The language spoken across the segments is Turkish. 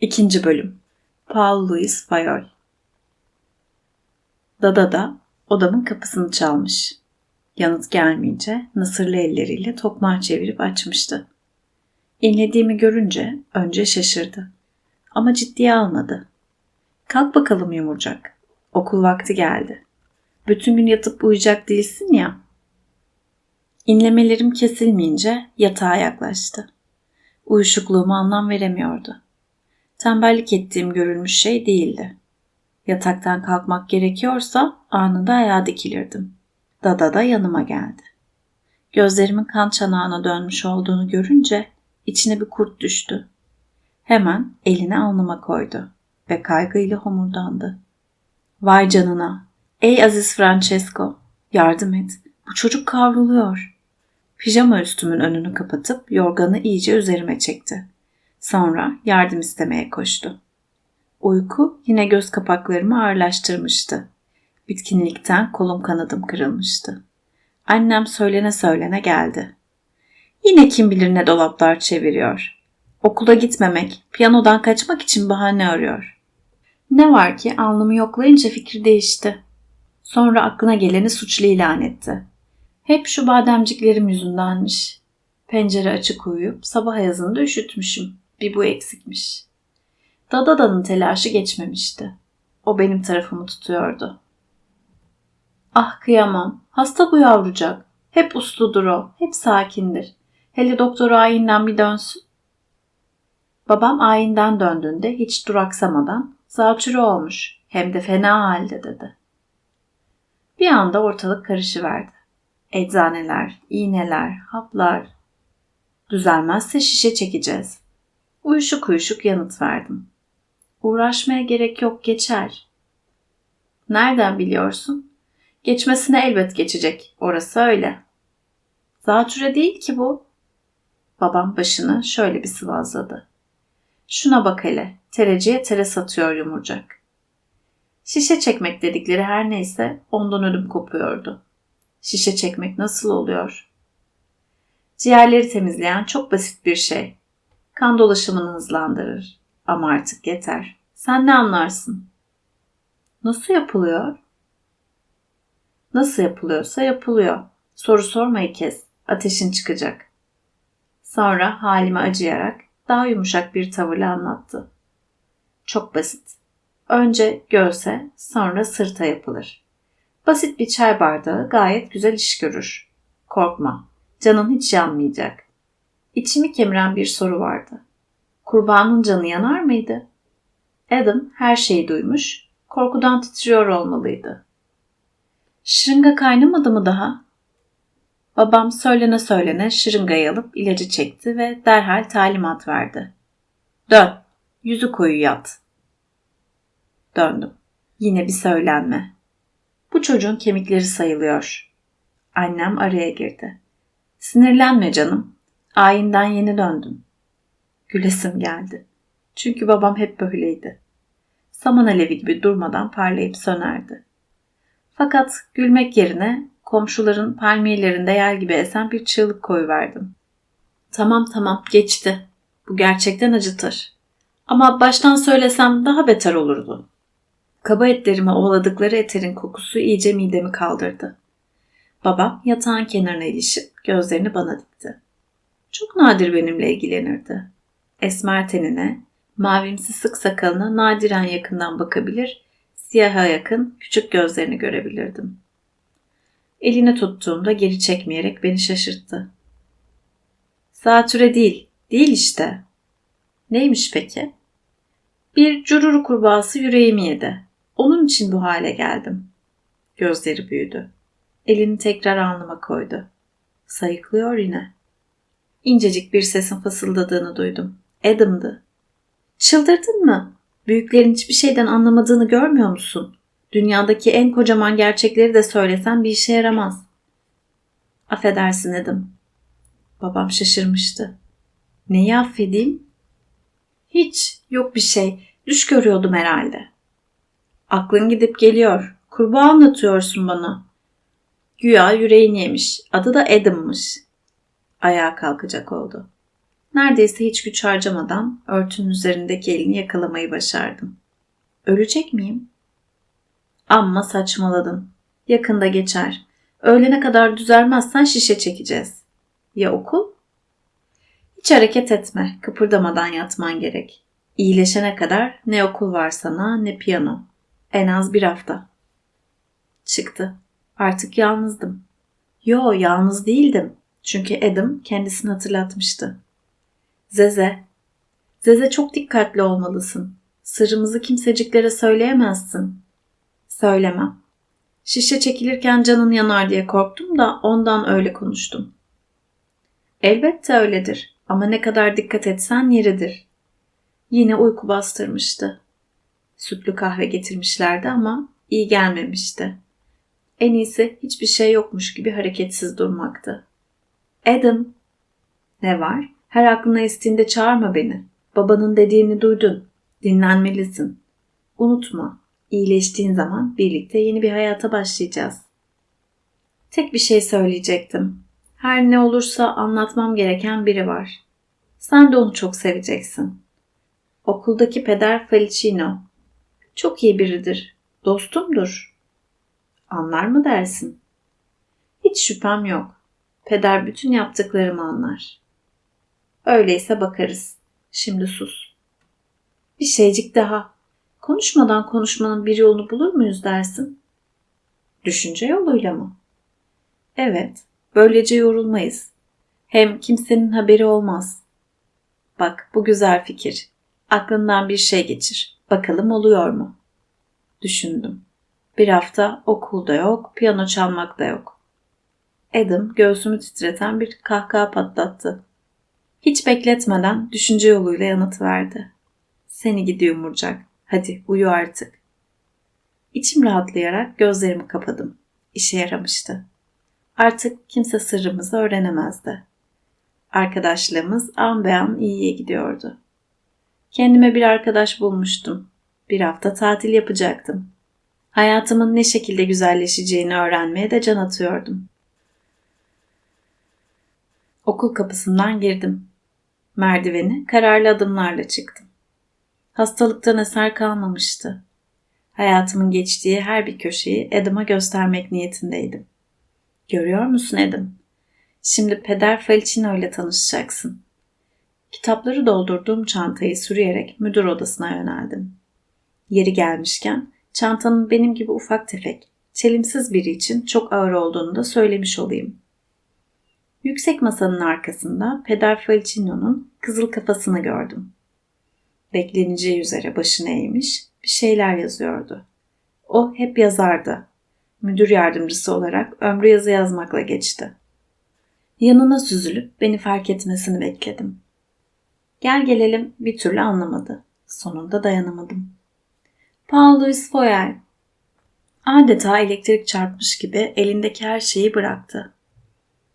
İkinci bölüm. Paul Louis Fayol. Dada da odamın kapısını çalmış. Yanıt gelmeyince nasırlı elleriyle tokmağı çevirip açmıştı. İnlediğimi görünce önce şaşırdı. Ama ciddiye almadı. Kalk bakalım yumurcak. Okul vakti geldi. Bütün gün yatıp uyuyacak değilsin ya. İnlemelerim kesilmeyince yatağa yaklaştı. Uyuşukluğuma anlam veremiyordu. Tembellik ettiğim görülmüş şey değildi. Yataktan kalkmak gerekiyorsa anında ayağa dikilirdim. Dada da yanıma geldi. Gözlerimin kan çanağına dönmüş olduğunu görünce içine bir kurt düştü. Hemen elini alnıma koydu ve kaygıyla homurdandı. Vay canına! Ey aziz Francesco! Yardım et. Bu çocuk kavruluyor. Pijama üstümün önünü kapatıp yorganı iyice üzerime çekti. Sonra yardım istemeye koştu. Uyku yine göz kapaklarımı ağırlaştırmıştı. Bitkinlikten kolum kanadım kırılmıştı. Annem söylene söylene geldi. Yine kim bilir ne dolaplar çeviriyor. Okula gitmemek, piyanodan kaçmak için bahane arıyor. Ne var ki alnımı yoklayınca fikri değişti. Sonra aklına geleni suçlu ilan etti. Hep şu bademciklerim yüzündenmiş. Pencere açık uyuyup sabah ayazında üşütmüşüm. Bir bu eksikmiş. Dadada'nın telaşı geçmemişti. O benim tarafımı tutuyordu. Ah kıyamam. Hasta bu yavrucak. Hep usludur o. Hep sakindir. Hele doktor ayinden bir dönsün. Babam ayinden döndüğünde hiç duraksamadan zatürre olmuş. Hem de fena halde dedi. Bir anda ortalık karışıverdi. Eczaneler, iğneler, haplar. Düzelmezse şişe çekeceğiz. Uyuşuk uyuşuk yanıt verdim. Uğraşmaya gerek yok geçer. Nereden biliyorsun? Geçmesine elbet geçecek. Orası öyle. Zatüre değil ki bu. Babam başını şöyle bir sıvazladı. Şuna bak hele. Tereciye tere satıyor yumurcak. Şişe çekmek dedikleri her neyse ondan ödüm kopuyordu. Şişe çekmek nasıl oluyor? Ciğerleri temizleyen çok basit bir şey. Kan dolaşımını hızlandırır. Ama artık yeter. Sen ne anlarsın? Nasıl yapılıyor? Nasıl yapılıyorsa yapılıyor. Soru sormayı kes. Ateşin çıkacak. Sonra halime acıyarak daha yumuşak bir tavırla anlattı. Çok basit. Önce göğse, sonra sırta yapılır. Basit bir çay bardağı gayet güzel iş görür. Korkma, canın hiç yanmayacak. İçimi kemiren bir soru vardı. Kurbanın canı yanar mıydı? Adam her şeyi duymuş, korkudan titriyor olmalıydı. Şırınga kaynamadı mı daha? Babam söylene söylene şırıngayı alıp ilacı çekti ve derhal talimat verdi. Dön, yüzü koyu yat. Döndüm. Yine bir söylenme. Bu çocuğun kemikleri sayılıyor. Annem araya girdi. Sinirlenme canım. Ayinden yeni döndüm. Gülesim geldi. Çünkü babam hep böyleydi. Saman alevi gibi durmadan parlayıp sönerdi. Fakat gülmek yerine komşuların palmiyelerinde yel gibi esen bir çığlık koyuverdim. Tamam tamam geçti. Bu gerçekten acıtır. Ama baştan söylesem daha beter olurdu. Kaba etlerime ovaladıkları eterin kokusu iyice midemi kaldırdı. Babam yatağın kenarına ilişip gözlerini bana dikti. Çok nadir benimle ilgilenirdi. Esmer tenine, mavimsi sık sakalına nadiren yakından bakabilir, siyaha yakın küçük gözlerini görebilirdim. Elini tuttuğumda geri çekmeyerek beni şaşırttı. Zatüre değil, değil işte. Neymiş peki? Bir cururu kurbağası yüreğimi yedi. Onun için bu hale geldim. Gözleri büyüdü. Elini tekrar alnıma koydu. Sayıklıyor yine. İncecik bir sesin fısıldadığını duydum. Adam'dı. Çıldırdın mı? Büyüklerin hiçbir şeyden anlamadığını görmüyor musun? Dünyadaki en kocaman gerçekleri de söylesen bir işe yaramaz. Affedersin Adam. Babam şaşırmıştı. Neyi affedeyim? Hiç, yok bir şey. Düş görüyordum herhalde. Aklın gidip geliyor. Kurbağa anlatıyorsun bana. Güya yüreğini yemiş. Adı da Adam'mış. Ayağa kalkacak oldu. Neredeyse hiç güç harcamadan örtünün üzerindeki elini yakalamayı başardım. Ölecek miyim? Amma saçmaladın. Yakında geçer. Öğlene kadar düzelmezsen şişe çekeceğiz. Ya okul? Hiç hareket etme. Kıpırdamadan yatman gerek. İyileşene kadar ne okul var sana ne piyano. En az bir hafta. Çıktı. Artık yalnızdım. Yo yalnız değildim. Çünkü Adam kendisini hatırlatmıştı. Zeze. Zeze çok dikkatli olmalısın. Sırrımızı kimseciklere söyleyemezsin. Söylemem. Şişe çekilirken canın yanar diye korktum da ondan öyle konuştum. Elbette öyledir ama ne kadar dikkat etsen yeridir. Yine uyku bastırmıştı. Sütlü kahve getirmişlerdi ama iyi gelmemişti. En iyisi hiçbir şey yokmuş gibi hareketsiz durmaktı. Adam. Ne var? Her aklına estiğinde çağırma beni. Babanın dediğini duydun. Dinlenmelisin. Unutma. İyileştiğin zaman birlikte yeni bir hayata başlayacağız. Tek bir şey söyleyecektim. Her ne olursa anlatmam gereken biri var. Sen de onu çok seveceksin. Okuldaki peder Felicino. Çok iyi biridir. Dostumdur. Anlar mı dersin? Hiç şüphem yok. Peder bütün yaptıklarımı anlar. Öyleyse bakarız. Şimdi sus. Bir şeycik daha. Konuşmadan konuşmanın bir yolunu bulur muyuz dersin? Düşünce yoluyla mı? Evet, böylece yorulmayız. Hem kimsenin haberi olmaz. Bak bu güzel fikir. Aklından bir şey geçir. Bakalım oluyor mu? Düşündüm. Bir hafta okulda yok, piyano çalmak da yok. Adam göğsümü titreten bir kahkaha patlattı. Hiç bekletmeden düşünce yoluyla yanıt verdi. Seni gidi yumurcak. Hadi uyu artık. İçim rahatlayarak gözlerimi kapadım. İşe yaramıştı. Artık kimse sırrımızı öğrenemezdi. Arkadaşlığımız an be an iyiye gidiyordu. Kendime bir arkadaş bulmuştum. Bir hafta tatil yapacaktım. Hayatımın ne şekilde güzelleşeceğini öğrenmeye de can atıyordum. Okul kapısından girdim. Merdiveni kararlı adımlarla çıktım. Hastalıktan eser kalmamıştı. Hayatımın geçtiği her bir köşeyi Adam'a göstermek niyetindeydim. Görüyor musun Adam? Şimdi Peder Felicino ile tanışacaksın. Kitapları doldurduğum çantayı sürüyerek müdür odasına yöneldim. Yeri gelmişken çantanın benim gibi ufak tefek, çelimsiz biri için çok ağır olduğunu da söylemiş olayım. Yüksek masanın arkasında Peder Felicino'nun kızıl kafasını gördüm. Bekleneceği üzere başını eğmiş bir şeyler yazıyordu. O hep yazardı. Müdür yardımcısı olarak ömrü yazı yazmakla geçti. Yanına süzülüp beni fark etmesini bekledim. Gel gelelim bir türlü anlamadı. Sonunda dayanamadım. Paul Louis Foyer. Adeta elektrik çarpmış gibi elindeki her şeyi bıraktı.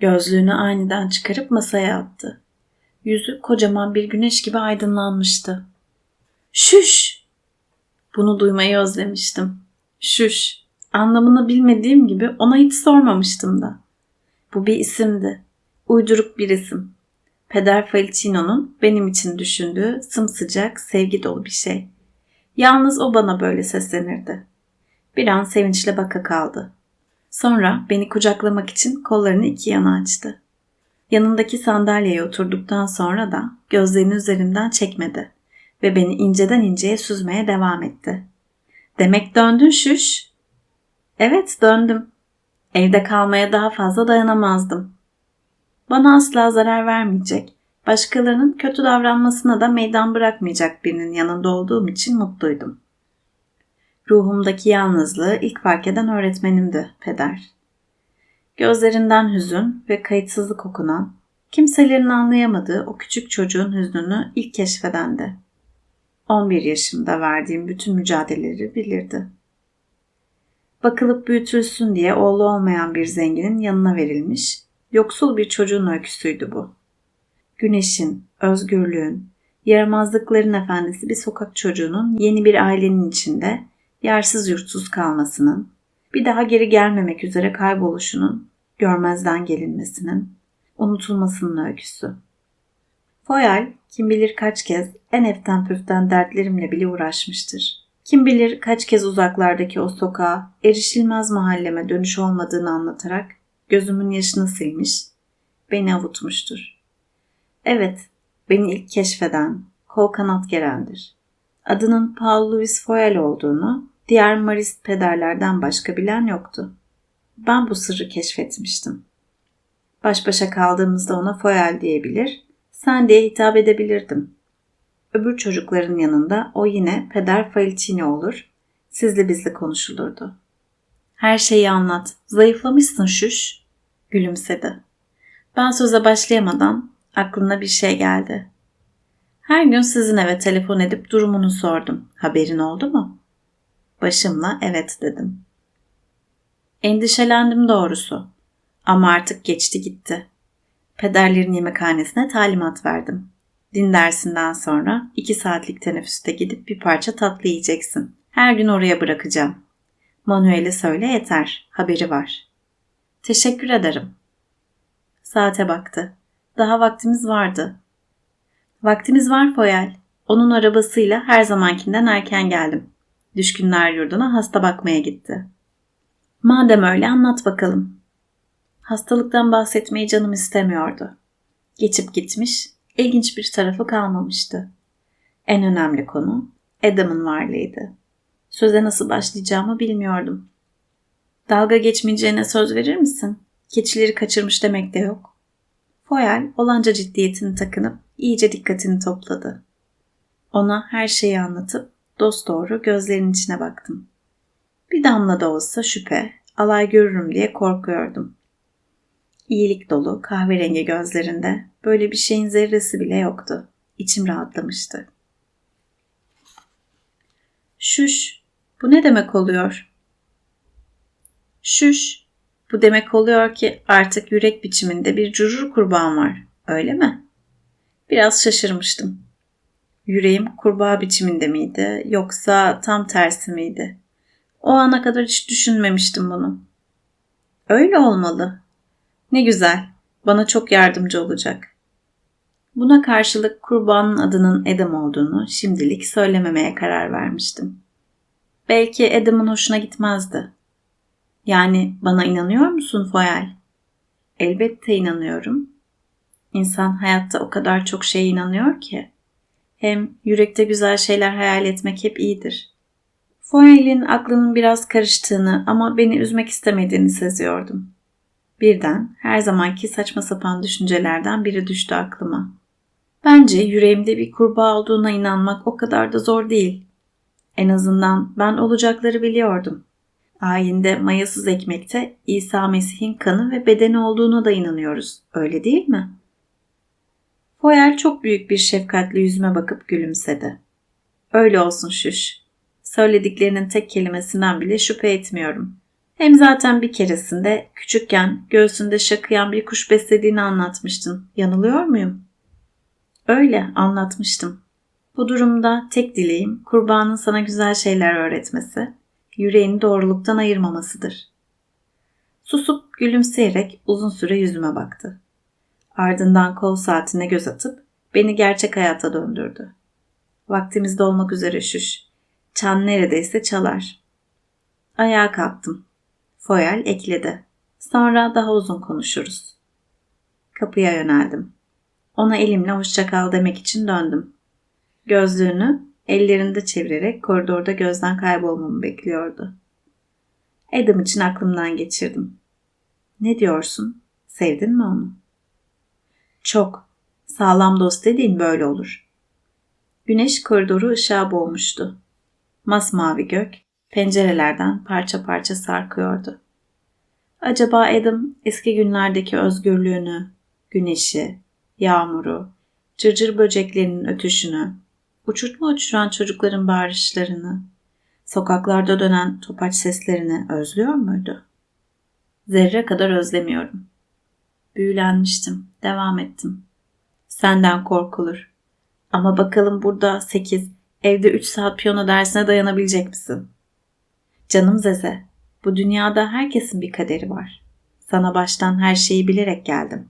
Gözlüğünü aniden çıkarıp masaya attı. Yüzü kocaman bir güneş gibi aydınlanmıştı. Şüş! Bunu duymayı özlemiştim. Şüş! Anlamını bilmediğim gibi ona hiç sormamıştım da. Bu bir isimdi. Uyduruk bir isim. Peder Felicino'nun benim için düşündüğü sımsıcak, sevgi dolu bir şey. Yalnız o bana böyle seslenirdi. Bir an sevinçle baka kaldı. Sonra beni kucaklamak için kollarını iki yana açtı. Yanındaki sandalyeye oturduktan sonra da gözlerini üzerimden çekmedi ve beni inceden inceye süzmeye devam etti. Demek döndün şüş. Evet döndüm. Evde kalmaya daha fazla dayanamazdım. Bana asla zarar vermeyecek, başkalarının kötü davranmasına da meydan bırakmayacak birinin yanında olduğum için mutluydum. Ruhumdaki yalnızlığı ilk fark eden öğretmenimdi, peder. Gözlerinden hüzün ve kayıtsızlık okunan, kimselerin anlayamadığı o küçük çocuğun hüznünü ilk keşfedendi. 11 yaşımda verdiğim bütün mücadeleleri bilirdi. Bakılıp büyütülsün diye oğlu olmayan bir zenginin yanına verilmiş, yoksul bir çocuğun öyküsüydü bu. Güneşin, özgürlüğün, yaramazlıkların efendisi bir sokak çocuğunun yeni bir ailenin içinde yarsız yurtsuz kalmasının, bir daha geri gelmemek üzere kayboluşunun, görmezden gelinmesinin, unutulmasının öyküsü. Foyal kim bilir kaç kez en eften püften dertlerimle bile uğraşmıştır. Kim bilir kaç kez uzaklardaki o sokağa, erişilmez mahalleme dönüş olmadığını anlatarak gözümün yaşını silmiş, beni avutmuştur. Evet, beni ilk keşfeden, kol kanat gerendir. Adının Paul Louis Foyal olduğunu diğer marist pederlerden başka bilen yoktu. Ben bu sırrı keşfetmiştim. Baş başa kaldığımızda ona Foyal diyebilir, sen diye hitap edebilirdim. Öbür çocukların yanında o yine peder Falicini olur, sizli bizli konuşulurdu. Her şeyi anlat, zayıflamışsın şuş, gülümsedi. Ben söze başlayamadan aklına bir şey geldi. Her gün sizin eve telefon edip durumunu sordum. Haberin oldu mu? Başımla evet dedim. Endişelendim doğrusu. Ama artık geçti gitti. Pederlerin yemekhanesine talimat verdim. Din dersinden sonra iki saatlik teneffüste gidip bir parça tatlı yiyeceksin. Her gün oraya bırakacağım. Manuel'e söyle yeter. Haberi var. Teşekkür ederim. Saate baktı. Daha vaktimiz vardı. Vaktimiz var Foyal. Onun arabasıyla her zamankinden erken geldim. Düşkünler yurduna hasta bakmaya gitti. Madem öyle anlat bakalım. Hastalıktan bahsetmeyi canım istemiyordu. Geçip gitmiş, ilginç bir tarafı kalmamıştı. En önemli konu Adam'ın varlığıydı. Söze nasıl başlayacağımı bilmiyordum. Dalga geçmeyeceğine söz verir misin? Keçileri kaçırmış demek de yok. Foyal olanca ciddiyetini takınıp iyice dikkatini topladı. Ona her şeyi anlatıp dost doğru gözlerinin içine baktım. Bir damla da olsa şüphe, alay görürüm diye korkuyordum. İyilik dolu kahverengi gözlerinde böyle bir şeyin zerresi bile yoktu. İçim rahatlamıştı. Şuş, bu ne demek oluyor? Şuş, bu demek oluyor ki artık yürek biçiminde bir curur kurban var, öyle mi? Biraz şaşırmıştım. Yüreğim kurbağa biçiminde miydi yoksa tam tersi miydi? O ana kadar hiç düşünmemiştim bunu. Öyle olmalı. Ne güzel. Bana çok yardımcı olacak. Buna karşılık kurbanın adının Adam olduğunu şimdilik söylememeye karar vermiştim. Belki Adam'ın hoşuna gitmezdi. Yani bana inanıyor musun Foyal? Elbette inanıyorum. İnsan hayatta o kadar çok şeye inanıyor ki. Hem yürekte güzel şeyler hayal etmek hep iyidir. Foyal'in aklının biraz karıştığını ama beni üzmek istemediğini seziyordum. Birden her zamanki saçma sapan düşüncelerden biri düştü aklıma. Bence yüreğimde bir kurbağa olduğuna inanmak o kadar da zor değil. En azından ben olacakları biliyordum. Ayinde mayasız ekmekte İsa Mesih'in kanı ve bedeni olduğuna da inanıyoruz. Öyle değil mi? Foyer çok büyük bir şefkatle yüzüme bakıp gülümsedi. Öyle olsun şuş. Söylediklerinin tek kelimesinden bile şüphe etmiyorum. Hem zaten bir keresinde küçükken göğsünde şakıyan bir kuş beslediğini anlatmıştın. Yanılıyor muyum? Öyle anlatmıştım. Bu durumda tek dileğim kurbanın sana güzel şeyler öğretmesi, yüreğini doğruluktan ayırmamasıdır. Susup gülümseyerek uzun süre yüzüme baktı. Ardından kol saatine göz atıp beni gerçek hayata döndürdü. Vaktimizde olmak üzere şuş. Çan neredeyse çalar. Ayağa kalktım. Foyal ekledi. Sonra daha uzun konuşuruz. Kapıya yöneldim. Ona elimle hoşça kal demek için döndüm. Gözlüğünü ellerinde çevirerek koridorda gözden kaybolmamı bekliyordu. Adam için aklımdan geçirdim. Ne diyorsun? Sevdin mi onu? Çok. Sağlam dost dediğin böyle olur. Güneş koridoru ışığa boğmuştu. Masmavi gök pencerelerden parça parça sarkıyordu. Acaba Adam eski günlerdeki özgürlüğünü, güneşi, yağmuru, cırcır böceklerinin ötüşünü, uçurtma uçuran çocukların bağırışlarını, sokaklarda dönen topaç seslerini özlüyor muydu? Zerre kadar özlemiyorum. Büyülenmiştim, devam ettim. Senden korkulur. Ama bakalım burada sekiz, evde üç saat piyano dersine dayanabilecek misin? Canım Zeze, bu dünyada herkesin bir kaderi var. Sana baştan her şeyi bilerek geldim.